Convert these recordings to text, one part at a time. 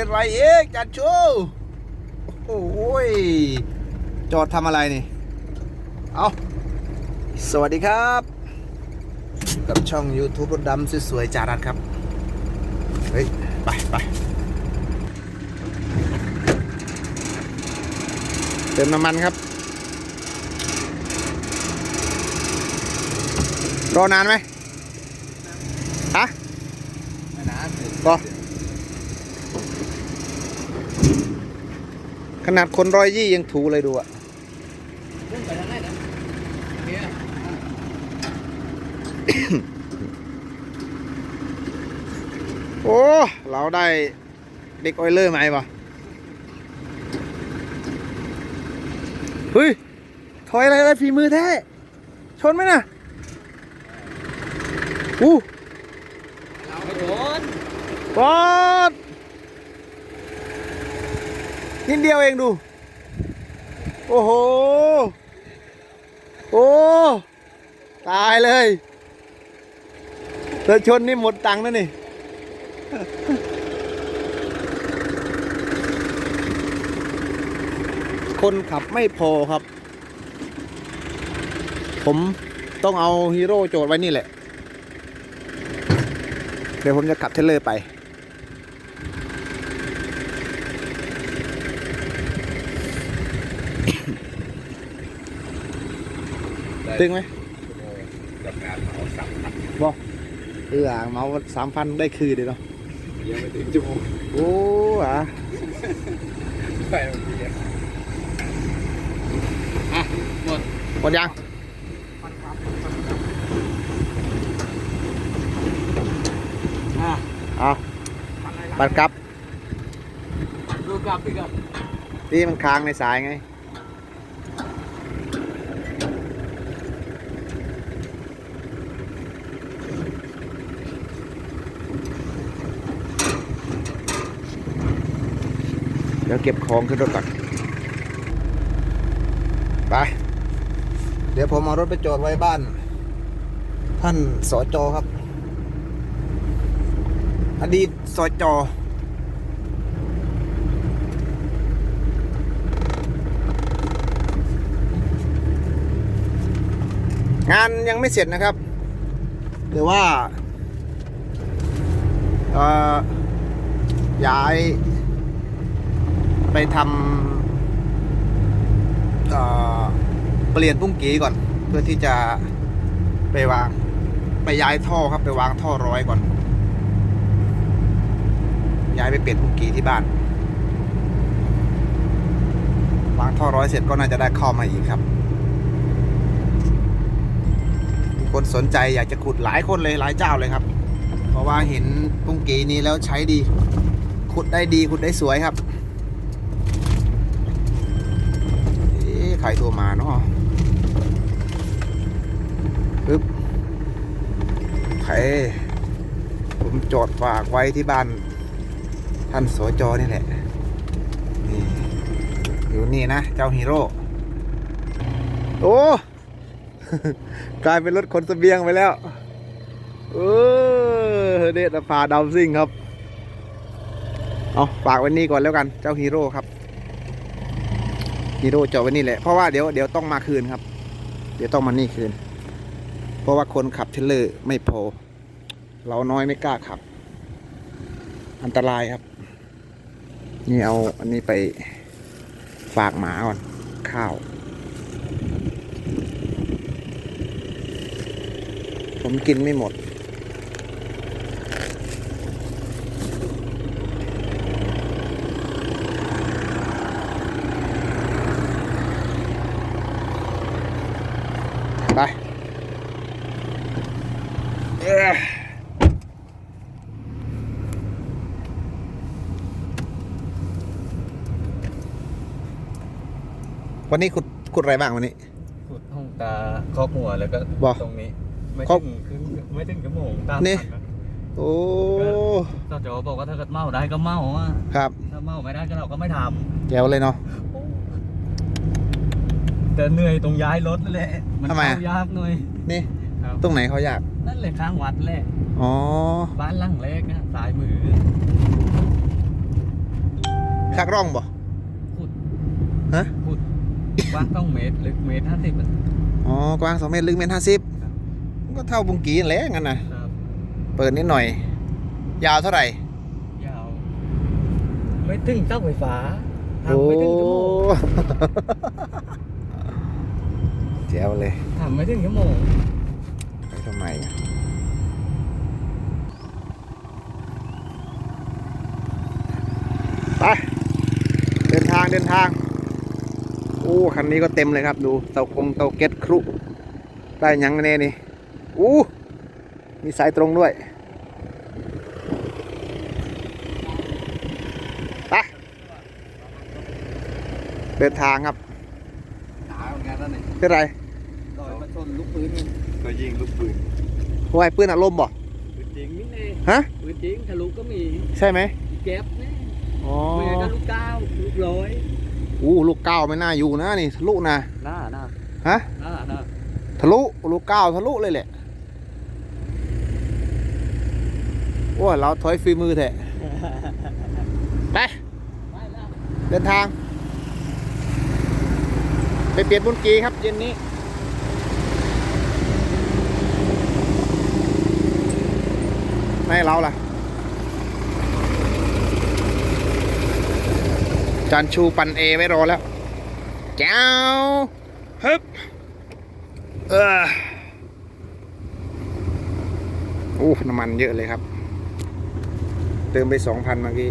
เป็นไรเองจันชูโอ้ย จอดทำอะไรนี่ เอาสวัสดีครับ กับช่อง YouTube รถดำสวยๆจารันครับ เฮ้ย ไปไปเติมน้ำมันครับ รอนานไหมฮะ ไม่นาน ก็ ขนาดคนร้อยยี่ยังถูเลยดูอะเรื่องไปทางไหนนะเนี่ยโอ้ เราได้เด็กออยเลอร์มาไหมวะเฮ้ย ถอยอะไรอะไรฝีมือแท้ ชนไหมน่ะ อู้เราไม่โดนปอด นิดเดียวเองดู โอ้โห โอ้ ตายเลยเธอชนนี่หมดตังค์นะนี่คนขับไม่พอครับ ผมต้องเอาฮีโร่โจทย์ไว้นี่แหละ เดี๋ยวผมจะขับเทรลเลอร์ไป ตึงไหมกับการเผาสับผัดบอกเออเมาสามพันได้คืนเลยเนาะยังไม่ถึงชั่วโมงโอ้อะไปเมื่อกี้อะหมดหมดยังอะเอาปัดกลับ ดูกลับอีกอะนี่มันค้างในสายไง เดี๋ยวเก็บของขึ้นรถก่อน ไป เดี๋ยวผมเอารถไปจอดไว้บ้าน ท่านสจอครับ อดีตสจองานยังไม่เสร็จนะครับหรือว่าเอ่อย้าย ไปทำเปลี่ยนปุ้งกีก่อน เพื่อที่จะไปวาง ไปย้ายท่อครับ ไปวางท่อร้อยก่อน ย้ายไปเปลี่ยนปุ้งกีที่บ้าน วางท่อร้อยเสร็จก็น่าจะได้เข้ามาอีกครับคนสนใจอยากจะขุดหลายคนเลยหลายเจ้าเลยครับ เพราะว่าเห็นปุ้งกีนี้แล้วใช้ดี ขุดได้ดีขุดได้สวยครับ รโทรมาเนาะปึ๊บโอเคผมจอดฝากไว้ที่บ้าน ท่านสจนี่แหละ นี่ อยู่นี่นะ เจ้าฮีโร่ โอ้ กลายเป็นรถขนเสบียงไปแล้ว เออเดชพาดาวซิ่งครับ เอาฝากไว้นี่ก่อนแล้วกัน เจ้าฮีโร่ครับ ฮีโร่จอดไว้นี่แหละ เพราะว่าเดี๋ยวเดี๋ยวต้องมาคืนครับ เดี๋ยวต้องมานี่คืน เพราะว่าคนขับเทรลเลอร์ไม่พอ เราน้อยไม่กล้าขับ อันตรายครับ นี่เอาอันนี้ไปฝากหมาก่อน ข้าวผมกินไม่หมด ไปเอ้อวันนี้ขุดขุดอะไรบ้างวันนี้ ขุดห้องตาครอบหัวแล้วก็บอกตรงนี้ ไม่ครถึอบงครึ่งไม่ถึงชั่วโมงตามนี่ทัะโอ้ก็จอบอกว่าถ้าเกิดเมาได้ก็เมาอะครับ ถ้าเมาไม่ได้ก็เราก็ไม่ทแจ๋วเลยเนาะำ แต่เหนื่อยตรงย้ายรถนั่นแหละมันทำไมอะ เข้ายากหน่อย นี่ ครับ ตรงไหนเขาอยาก นั่นเลยข้างวัดแหละอ๋อ บ้านหลังเล็กนะสายมือชักร่องบ่ ขุดฮะ ขุดกว้างต้องเมตรลึกเมตรห้าสิบอะ อ๋อ กว้างสองเมตร ลึกเมตรห้าสิบครับ ก็เท่าบุงกีนั่นแหละงั้นน่ะครับเปิดนิดหน่อย ยาวเท่าไหร่ ยาว ไม่ถึงเสาไฟฟ้าทำไม่ถึงชั่วโมง แจ๋วเลยทำไม่ถึงชั่วโมงไปทำไมอะไปเดินทางเดินทางโอ้คันนี้ก็เต็มเลยครับ ดูเตากงเตาเก็ตครุ ได้หยังแน่นี่อู้มีสายตรงด้วยไปเดินทางครับหาเหมือ นกันแล้วนี่เป็นไรลอยมาชนลูกปืนก็ยิงลูกปืนโอ้ยปืนอารมณ์บ่ปืนจริงนี่เน่ฮะปืนจริงทะลุก็มีใช่ไหมแก๊ปนี่อ๋อไม่งั้นก็ลูกเก้าลูกร้อยอู้ลูกเก้าไม่น่าอยู่นะนี่ทะลุนะหน้าหน้าฮะหน้าหน้าทะลุลูกเก้าทะลุเลยแหละโอ้ยเราถอยฝีมือแท้ไปไปแล้วเดินทาง ไปเปลี่ยนบุญกีครับเย็นนี้ไม่เราล่ะ จานชูปันเอไว้รอแล้วแจ้วฮึบเออโอ้น้ำมันเยอะเลยครับ เติมไปสองพันเมื่อกี้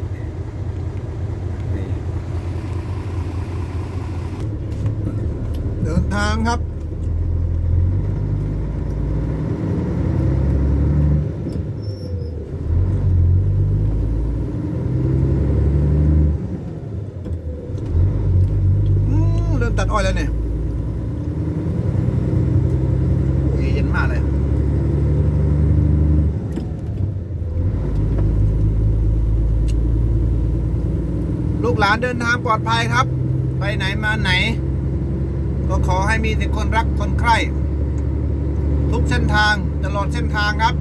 นี่เดิน ทางครับอืมเริ่มตัดอ้อยแล้วเนี่ยโอ้ยเย็นมากเลยลูกหลานเดินทางปลอดภัยครับ ไปไหนมาไหน ก็ขอให้มีแต่คนรักคนใคร่ทุกเส้นทางตลอดเส้นทางครับ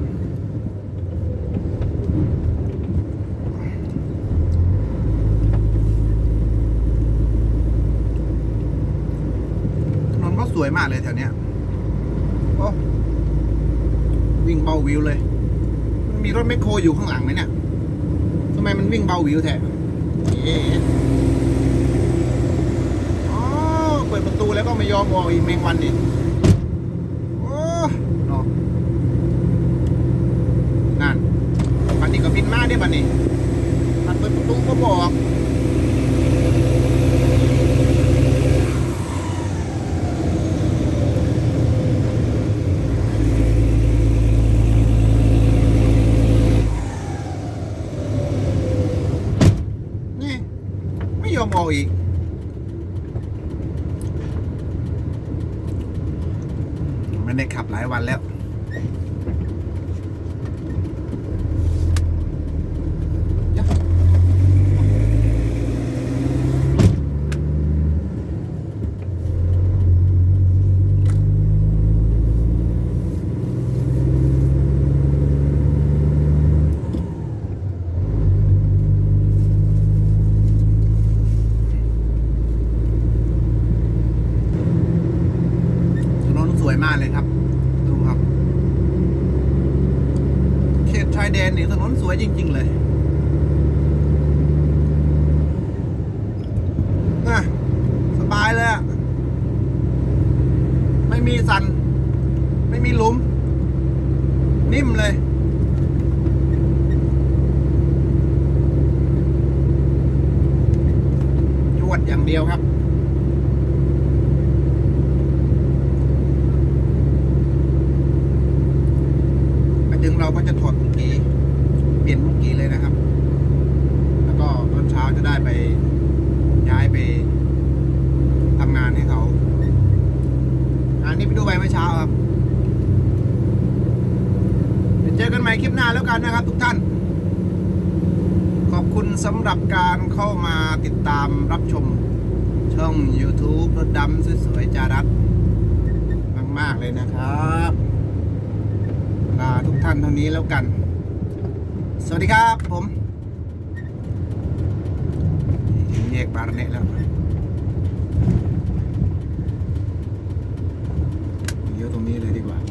ถนนก็สวยมากเลยแถวเนี้ยโอ้วิ่งเบาวิวเลย มันมีรถแมคโครอยู่ข้างหลังไหมเนี่ยทำไมมันวิ่งเบาวิวแท้เอ๊ะอ๋อเปิ ดูแล้วก็ไม่ยอมออกอีกแมงวันนี่โอ้เนาะนั่นบันนี้ก็บินมาได้บันนี้มันเปิดประตูก็บอกนี่ไม่ยอมออกอีก ไม่ได้ขับ หลายวันแล้ว ถนนสวยมากเลยครับ ดูครับ เขตชายแดนนี่ถนนสวยจริง ๆ เลยนะสบายเลยไม่มีสัน ไม่มีหลุม นิ่มเลยจวดอย่างเดียวครับ ไปถึงเราก็จะถอดมุกกี้เปลี่ยนมุกกี้เลยนะครับ แล้วก็ตอนเช้าจะได้ไปย้ายไปทำงานให้เขางา นนี้ไปดูไปเมื่อเช้าครับเดี๋ยวเจอกันใหม่คลิปหน้าแล้วกันนะครับ ทุกท่าน ขอบคุณสำหรับการเข้ามาติดตามรับชมช่อง YouTube รถดำสวยๆจารัสมาก ๆ เลยนะครับลาทุกท่านเท่านี้แล้วกัน สวัสดีครับผมเย็บาร์เนะแล้ว ตรงนี้เลยดีกว่า